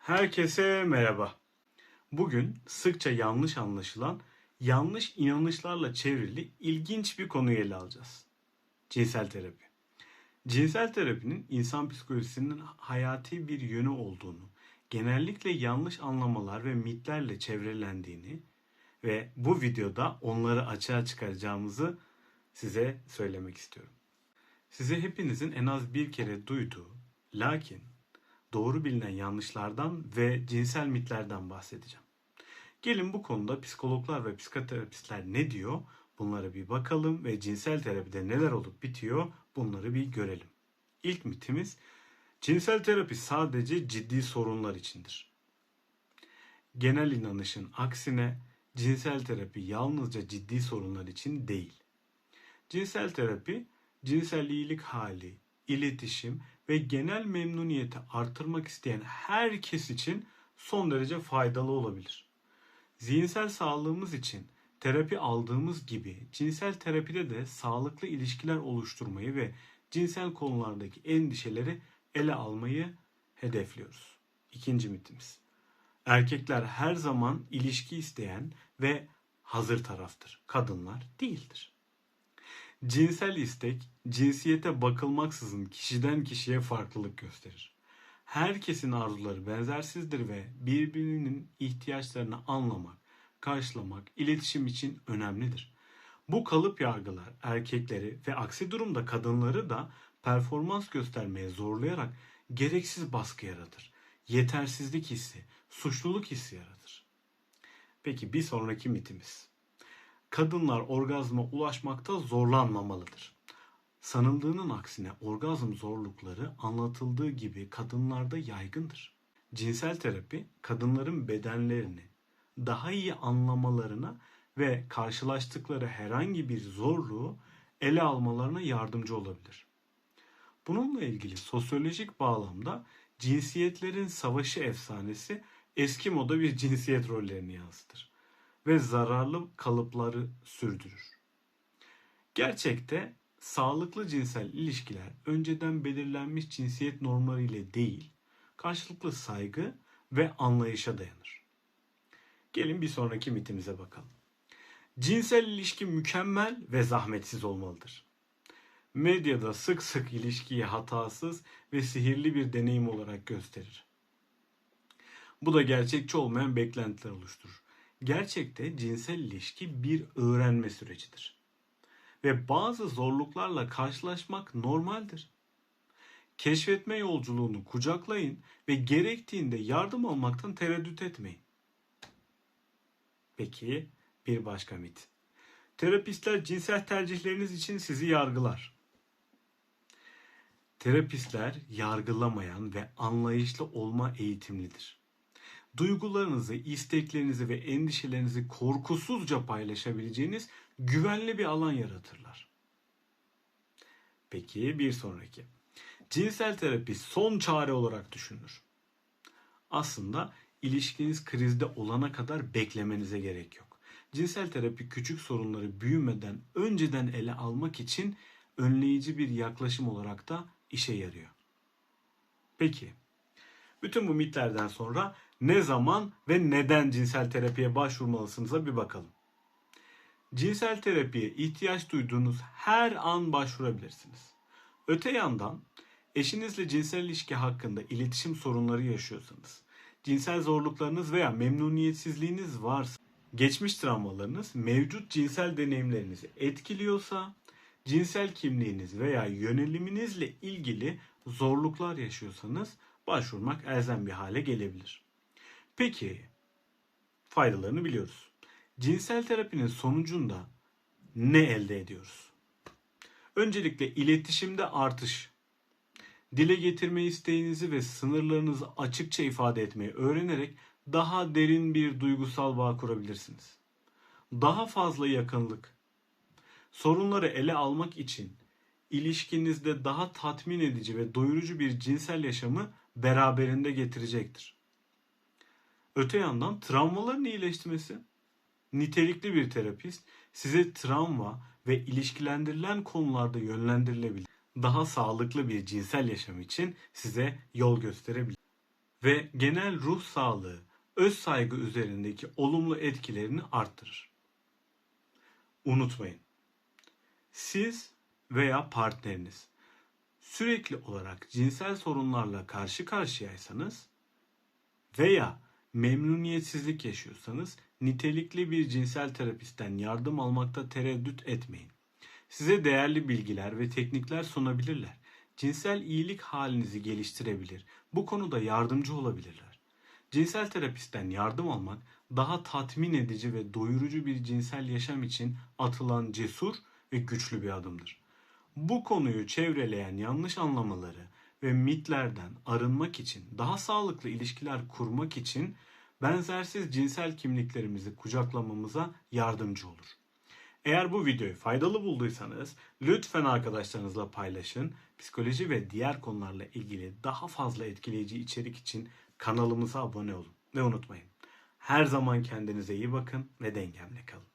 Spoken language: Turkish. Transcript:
Herkese merhaba. Bugün sıkça yanlış anlaşılan, yanlış inanışlarla çevrili ilginç bir konuyu ele alacağız. Cinsel terapi. Cinsel terapinin insan psikolojisinin hayati bir yönü olduğunu, genellikle yanlış anlamalar ve mitlerle çevrelendiğini ve bu videoda onları açığa çıkaracağımızı size söylemek istiyorum. Size hepinizin en az bir kere duyduğu, lakin doğru bilinen yanlışlardan ve cinsel mitlerden bahsedeceğim. Gelin bu konuda psikologlar ve psikoterapistler ne diyor? Bunlara bir bakalım ve cinsel terapide neler olup bitiyor bunları bir görelim. İlk mitimiz cinsel terapi sadece ciddi sorunlar içindir. Genel inanışın aksine cinsel terapi yalnızca ciddi sorunlar için değil. Cinsel terapi cinsel iyilik hali, iletişim ve genel memnuniyeti artırmak isteyen herkes için son derece faydalı olabilir. Zihinsel sağlığımız için terapi aldığımız gibi cinsel terapide de sağlıklı ilişkiler oluşturmayı ve cinsel konulardaki endişeleri ele almayı hedefliyoruz. İkinci mitimiz. Erkekler her zaman ilişki isteyen ve hazır taraftır. Kadınlar değildir. Cinsel istek, cinsiyete bakılmaksızın kişiden kişiye farklılık gösterir. Herkesin arzuları benzersizdir ve birbirinin ihtiyaçlarını anlamak, karşılamak, iletişim için önemlidir. Bu kalıp yargılar erkekleri ve aksi durumda kadınları da performans göstermeye zorlayarak gereksiz baskı yaratır. Yetersizlik hissi, suçluluk hissi yaratır. Peki bir sonraki mitimiz kadınlar orgazma ulaşmakta zorlanmamalıdır. Sanıldığının aksine orgazm zorlukları anlatıldığı gibi kadınlarda yaygındır. Cinsel terapi kadınların bedenlerini daha iyi anlamalarına ve karşılaştıkları herhangi bir zorluğu ele almalarına yardımcı olabilir. Bununla ilgili sosyolojik bağlamda cinsiyetlerin savaşı efsanesi eski moda bir cinsiyet rollerini yansıtır ve zararlı kalıpları sürdürür. Gerçekte sağlıklı cinsel ilişkiler önceden belirlenmiş cinsiyet normları ile değil, karşılıklı saygı ve anlayışa dayanır. Gelin bir sonraki mitimize bakalım. Cinsel ilişki mükemmel ve zahmetsiz olmalıdır. Medyada sık sık ilişkiyi hatasız ve sihirli bir deneyim olarak gösterir. Bu da gerçekçi olmayan beklentiler oluşturur. Gerçekte cinsel ilişki bir öğrenme sürecidir. Ve bazı zorluklarla karşılaşmak normaldir. Keşfetme yolculuğunu kucaklayın ve gerektiğinde yardım almaktan tereddüt etmeyin. Peki bir başka mit. Terapistler cinsel tercihleriniz için sizi yargılar. Terapistler yargılamayan ve anlayışlı olma eğitimlidir duygularınızı, isteklerinizi ve endişelerinizi korkusuzca paylaşabileceğiniz güvenli bir alan yaratırlar. Peki bir sonraki. Cinsel terapi son çare olarak düşünülür. Aslında ilişkiniz krizde olana kadar beklemenize gerek yok. Cinsel terapi küçük sorunları büyümeden önceden ele almak için önleyici bir yaklaşım olarak da işe yarıyor. Peki, bütün bu mitlerden sonra ne zaman ve neden cinsel terapiye başvurmalısınız'a bir bakalım. Cinsel terapiye ihtiyaç duyduğunuz her an başvurabilirsiniz. Öte yandan eşinizle cinsel ilişki hakkında iletişim sorunları yaşıyorsanız, cinsel zorluklarınız veya memnuniyetsizliğiniz varsa, geçmiş travmalarınız mevcut cinsel deneyimlerinizi etkiliyorsa, cinsel kimliğiniz veya yöneliminizle ilgili zorluklar yaşıyorsanız başvurmak elzem bir hale gelebilir. Peki faydalarını biliyoruz. Cinsel terapinin sonucunda ne elde ediyoruz? Öncelikle iletişimde artış. Dile getirme isteğinizi ve sınırlarınızı açıkça ifade etmeyi öğrenerek daha derin bir duygusal bağ kurabilirsiniz. Daha fazla yakınlık. Sorunları ele almak için ilişkinizde daha tatmin edici ve doyurucu bir cinsel yaşamı beraberinde getirecektir. Öte yandan travmaların iyileştirmesi. Nitelikli bir terapist size travma ve ilişkilendirilen konularda yönlendirilebilir. Daha sağlıklı bir cinsel yaşam için size yol gösterebilir. ve genel ruh sağlığı, öz saygı üzerindeki olumlu etkilerini arttırır. Unutmayın. Siz veya partneriniz sürekli olarak cinsel sorunlarla karşı karşıyaysanız veya memnuniyetsizlik yaşıyorsanız nitelikli bir cinsel terapistten yardım almakta tereddüt etmeyin. Size değerli bilgiler ve teknikler sunabilirler. Cinsel iyilik halinizi geliştirebilir. Bu konuda yardımcı olabilirler. Cinsel terapistten yardım almak daha tatmin edici ve doyurucu bir cinsel yaşam için atılan cesur ve güçlü bir adımdır. Bu konuyu çevreleyen yanlış anlamaları ve mitlerden arınmak için, daha sağlıklı ilişkiler kurmak için benzersiz cinsel kimliklerimizi kucaklamamıza yardımcı olur. Eğer bu videoyu faydalı bulduysanız lütfen arkadaşlarınızla paylaşın. Psikoloji ve diğer konularla ilgili daha fazla etkileyici içerik için kanalımıza abone olun. Ve unutmayın, her zaman kendinize iyi bakın ve dengemle kalın.